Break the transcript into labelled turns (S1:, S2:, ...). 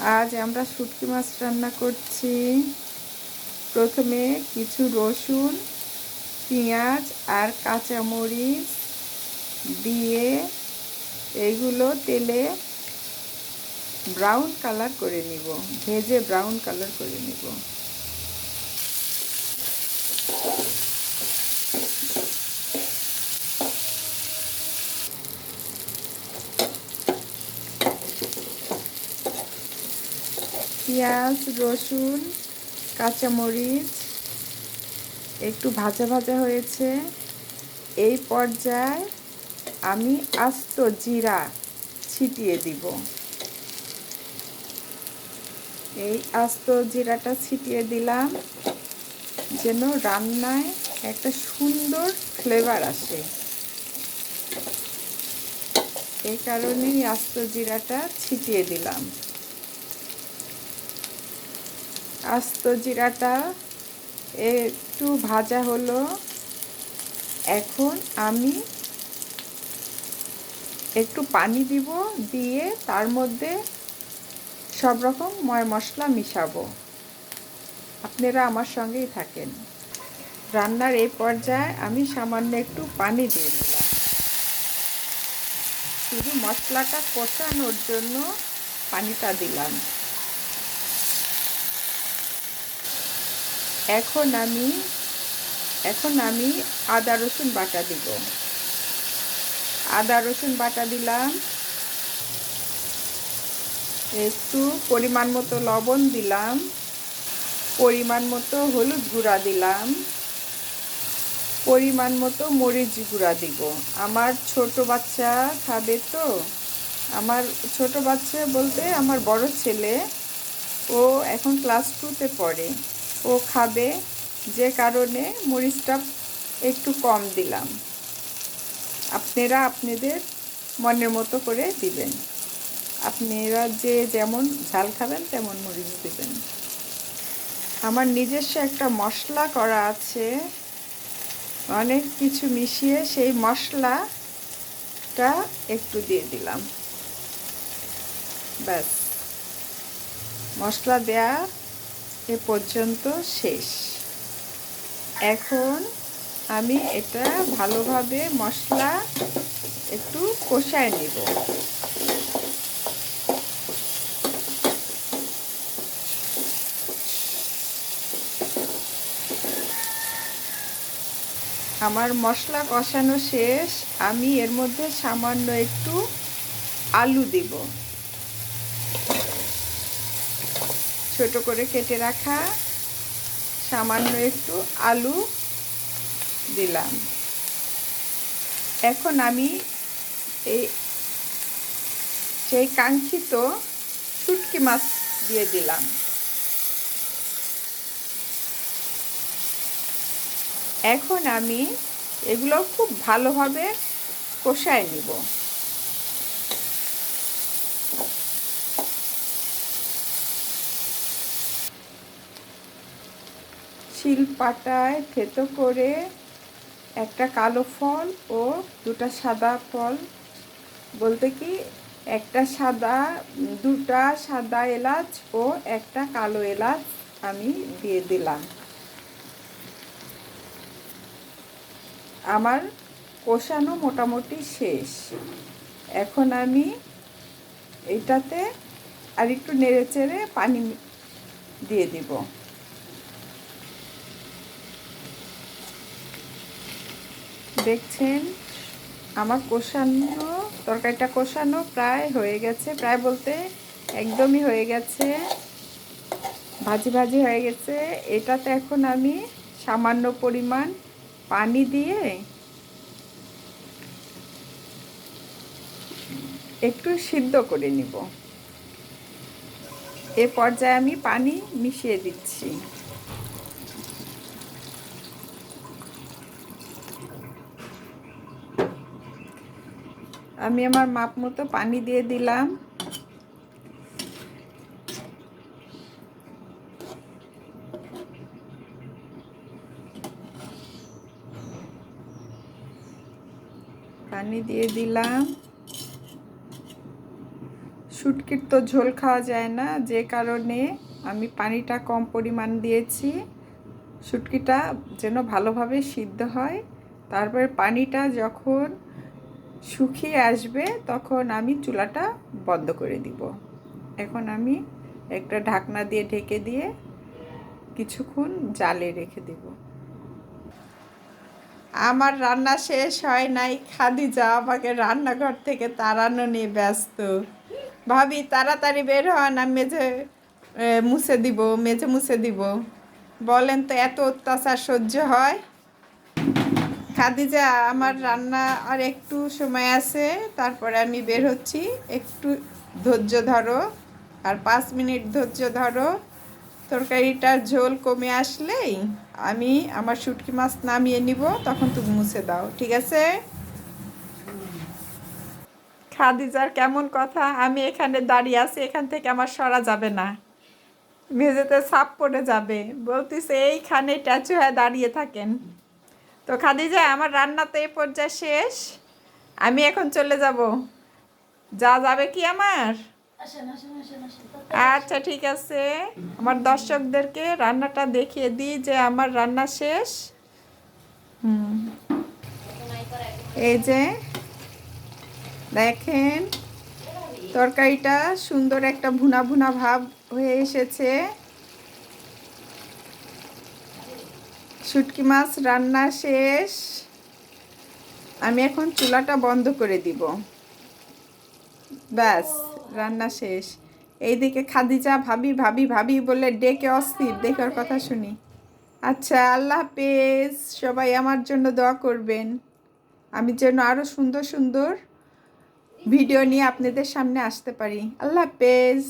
S1: আজ আমরা শুটকি মাছ রান্না করছি। প্রথমে কিছু রসুন, পেঁয়াজ আর কাঁচামরিচ দিয়ে এইগুলো তেলে ব্রাউন কালার করে নিব, ভেজে ব্রাউন কালার করে নিব। পেঁয়াজ, রসুন, কাঁচামরিচ, একটু ভাজা ভাজা হয়েছে। এই পর্যায়ে আমি আস্ত জিরা ছিটিয়ে দিব। এই আস্ত জিরাটা ছিটিয়ে দিলাম, যেন রান্নায় একটা সুন্দর ফ্লেভার আসে। এই কারণেই আস্ত জিরাটা ছিটিয়ে দিলাম। আস্ত জিরাটা একটু ভাজা হলো। এখন আমি একটু পানি দিব দিয়ে তার মধ্যে সব রকম ময় মশলা মিশাবো। আপনারা আমার সঙ্গেই থাকেন। রান্নার এই পর্যায়ে আমি সামান্য একটু পানি দিয়ে নিলাম। শুধু মশলাটা কষানোর জন্য পানিটা দিলাম। এখন আমি এখন আমি আদা রসুন বাটা দিব। আদা রসুন বাটা দিলাম। একটু পরিমাণ মতো লবণ দিলাম। পরিমাণ মতো হলুদ গুঁড়া দিলাম। পরিমাণ মতো মরিচ গুঁড়া দিব। আমার ছোট বাচ্চা খাবে তো? আমার ছোট বাচ্চা বলতে আমার বড় ছেলে। ও এখন ক্লাস টুতে পড়ে। ও খাবে। যে কারণে মরিচটা একটু কম দিলাম। আপনারা আপনাদের মনের মতো করে দিবেন। আপনারা যে যেমন ঝাল খাবেন, তেমন মরিচ দেবেন। আমার নিজস্ব একটা মশলা করা আছে। অনেক কিছু মিশিয়ে সেই মশলাটা একটু দিয়ে দিলাম। ব্যাস। মশলা দেয়া এ পর্যন্ত শেষ। এখন আমি এটা ভালোভাবে মশলা একটু কষায় নিব। আমার মশলা কষানো শেষ। আমি এর মধ্যে সামান্য একটু আলু দেব। ছোট করে কেটে রাখা। সামান্য একটু আলু দিলাম। এখন আমি এই সেই কাঙ্ক্ষিত শুটকি মাছ দিয়ে দিলাম। এখন আমি এগুলো খুব ভালোভাবে কষায় নিব। শিলপাটায় থেতো করে একটা কালো ফল ও দুটা সাদা ফল। বলতে কি, একটা সাদা, দুটা সাদা এলাচ ও একটা কালো এলাচ আমি দিয়ে দিলাম। আমার কষানো মোটামুটি শেষ। এখন আমি এটাতে আর একটু নেড়ে চেড়ে পানি দিয়ে দিব। দেখছেন, আমার কষানো তরকারিটা কষানো প্রায় হয়ে গেছে, প্রায় বলতে একদমই হয়ে গেছে, ভাজি ভাজি হয়ে গেছে। এটাতে এখন আমি সামান্য পরিমাণ পানি দিয়ে একটু সিদ্ধ করে নিব। এ পর্যায়ে আমি পানি মিশিয়ে দিচ্ছি। আমি আমার মাপ মতো পানি দিয়ে দিলাম। পানি দিয়ে দিলাম। শুটকির তো ঝোল খাওয়া যায় না, যে কারণে আমি পানিটা কম পরিমাণ দিয়েছি। শুটকিটা যেন ভালোভাবে সিদ্ধ হয়। তারপরে পানিটা যখন শুকিয়ে আসবে, তখন আমি চুলাটা বন্ধ করে দিব। এখন আমি একটা ঢাকনা দিয়ে ঢেকে দিয়ে কিছুক্ষণ জালে রেখে দিব। আমার রান্না শেষ হয় নাই, খাদিজা আমাকে রান্নাঘর থেকে তাড়ানো নিয়ে ব্যস্ত। ভাবি, তাড়াতাড়ি বের হন, আমি মেঝে মুছে দিব, মেঝে মুছে দিব। বলেন তো এত অত্যাচার সহ্য হয়? খাদিজা আমার রান্না আর একটু সময় আছে, তারপরে আমি বের হচ্ছি। একটু ধৈর্য ধরো আর পাঁচ মিনিট ধৈর্য ধরো। তরকারিটার ঝোল কমে আসলেই আমি আমার শুটকি মাছ নামিয়ে নিব, তখন তুমি মুছে দাও, ঠিক আছে? খাদিজার কেমন কথা? আমি এখানে দাঁড়িয়ে আছি, এখান থেকে আমার সরা যাবে না। মেঝেতে সাপ পড়ে যাবে। বলতেছে, এইখানে ট্যাচু হয়ে দাঁড়িয়ে থাকেন। তো খাদিজা আমার রান্না তো এই পর্যায়ে শেষ। আমি এখন চলে যাব। যা যাবে কি আমার? আচ্ছা ঠিক আছে। আমার দর্শকদেরকে রান্নাটা দেখিয়ে দিই যে আমার রান্না শেষ। হুম। এই যে দেখেন তরকারিটা সুন্দর একটা ভুনা ভুনা ভাব হয়ে এসেছে। শুটকি মাছ রান্না শেষ। আমি এখন চুলাটা বন্ধ করে দিব। ব্যাস, রান্না শেষ। এইদিকে খাদিজা ভাবি ভাবি ভাবি বলে ডেকে অস্থির, দেখার কথা শুনি। আচ্ছা আল্লাহ হাফেজ, সবাই আমার জন্য দোয়া করবেন। আমি যেন আরও সুন্দর সুন্দর ভিডিও নিয়ে আপনাদের সামনে আসতে পারি। আল্লাহ হাফেজ।